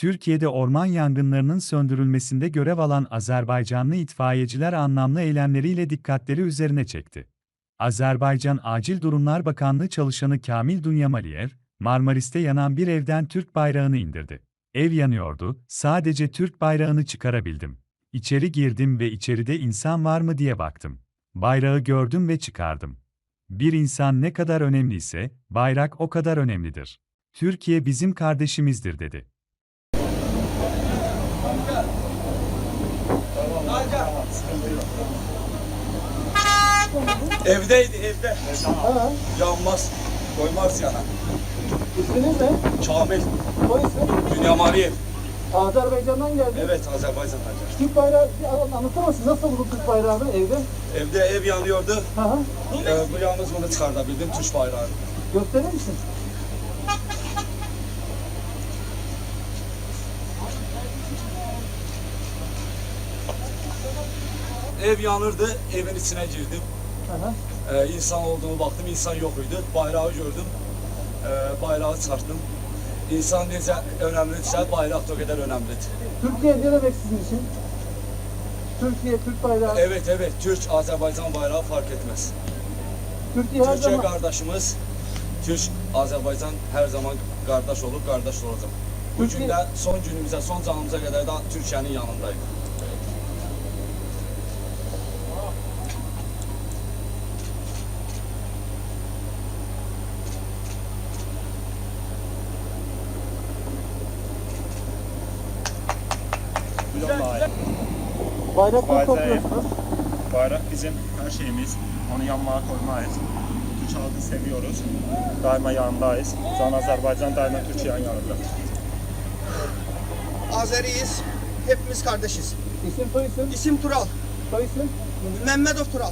Türkiye'de orman yangınlarının söndürülmesinde görev alan Azerbaycanlı itfaiyeciler anlamlı eylemleriyle dikkatleri üzerine çekti. Azerbaycan Acil Durumlar Bakanlığı çalışanı Kamil Dunyamaliyev, Marmaris'te yanan bir evden Türk bayrağını indirdi. Ev yanıyordu, sadece Türk bayrağını çıkarabildim. İçeri girdim ve içeride insan var mı diye baktım. Bayrağı gördüm ve çıkardım. Bir insan ne kadar önemliyse, bayrak o kadar önemlidir. Türkiye bizim kardeşimizdir dedi. Evdeydi evde. Ha, Yanmaz. Koymaz yana. isminiz ne? Kamil. O isim? Dünya Mariyev. Azerbaycan'dan geldi. Evet Azerbaycan'dan geldi. Türk bayrağı, bir anlatır mısın? Nasıl buldun Türk bayrağını evde? Evde ev yanıyordu. Hı hı. Ee, bu yalnız bunu çıkartabildim Türk bayrağını. Gösterir misin? Ev yanırdı. Evin içine girdim. Hı. Ee, insan olduğunu baktım. insan yok idi. Bayrağı gördüm. Ee, bayrağı çıkarttım. İnsan necə önəmlidirsə, bayraq da o qədər önəmlidir. Türkiye ne demek sizin için? Türkiye, Türk bayrağı. Evet, evet. Türk, Azərbaycan bayrağı fark etmez. Türkiye her Türkiye zaman... kardeşimiz, Türk, Azerbaycan her zaman kardeş olup kardeş olacak. Bu Türkiye- son günümüze, son canımıza kadar da Türkiye'nin yanındayız. Bayrakları Bayrağı- topluyorsunuz. Bayrak bizim her şeyimiz. Onu yanmaya koymayız. Türk halkı seviyoruz. Daima yanındayız. Can Azerbaycan daima Türkiye'nin yanında. Azeriyiz. Hepimiz kardeşiz. İsim soy isim. İsim Tural. Soy isim. Mehmetov Tural.